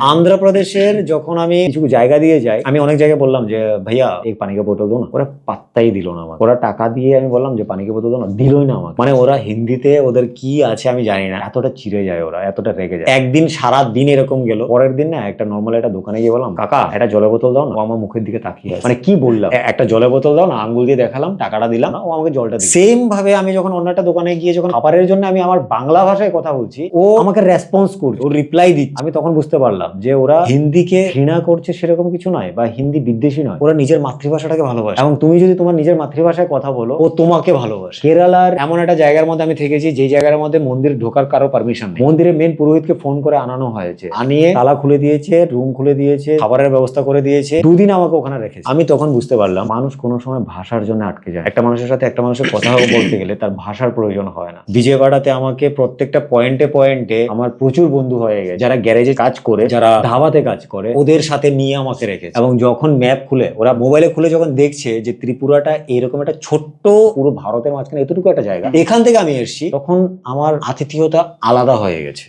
আন্ধ্রপ্রদেশের যখন আমি কিছু জায়গা দিয়ে যাই, আমি অনেক জায়গায় বললাম যে, ভাইয়া, এই পানিকে বোতল দো না। ওরা পাত্তাই দিল না আমাকে। ওরা টাকা দিয়ে আমি বললাম যে, পানিকে বোতল দো না। দিলই না আমাকে। মানে ওরা হিন্দিতে ওদের কি আছে আমি জানি না। এতটা চিড়ে যায় ওরা, এতটা রেগে যায়। একদিন সারা দিন এরকম গেল। পরের দিন না একটা নর্মাল একটা দোকানে গিয়ে বললাম, কাকা, একটা জলের বোতল দাও না। ও আমার মুখের দিকে তাকিয়ে মানে কি বললাম? একটা জলের বোতল দাও না, আঙ্গুল দিয়ে দেখালাম, টাকাটা দিলাম, ও আমাকে জলটা সেম ভাবে আমি যখন অন্য একটা দোকানে গিয়ে যখন খাবারের জন্য আমি আমার বাংলা ভাষায় কথা বলছি, ও আমাকে রেসপন্স করছে। ও রিপ্লাই দিচ্ছে। আমি তখন বুঝতে পারলাম যে ওরা হিন্দিকে ঘৃণা করছে সেরকম কিছু নয় বা হিন্দি বিদ্বেষী নয়। ওরা নিজের মাতৃভাষাটাকে ভালোবাসে। এবং তুমি যদি তোমার নিজের মাতৃভাষায় কথা বলো ও তোমাকে ভালোবাসে। কেরালার এমন একটা জায়গার মধ্যে আমি থেকেছি যে জায়গার মধ্যে মন্দির ঢোকার কারও পারমিশন নেই। মন্দিরের মেন পুরোহিতকে ফোন করে আনানো হয়েছে। আনিয়ে তালা খুলে দিয়েছে রুম খুলে দিয়েছে খাবারের ব্যবস্থা করে দিয়েছে। দুদিন আমাকে ওখানে রেখেছে। আমি তখন বুঝতে পারলাম মানুষ কোনো সময় ভাষার জন্য আটকে যায়। একটা মানুষের সাথে একটা মানুষের কথা বলতে গেলে তার ভাষার প্রয়োজন হয় না। বিজয়বাড়াতে আমাকে প্রত্যেকটা পয়েন্টে পয়েন্টে আমার প্রচুর বন্ধু হয়ে গেছে। যারা গ্যারেজে কাজ করে যারা ধাবাতে কাজ করে ওদের সাথে নিয়ে আমাকে রেখেছে। এবং যখন ম্যাপ খুলে ওরা মোবাইলে খুলে যখন দেখছে যে ত্রিপুরাটা এরকম একটা ছোট্ট পুরো ভারতের মাঝখানে এতটুকু একটা জায়গা এখান থেকে আমি এসেছি তখন আমার আতিথিয়তা আলাদা হয়ে গেছে।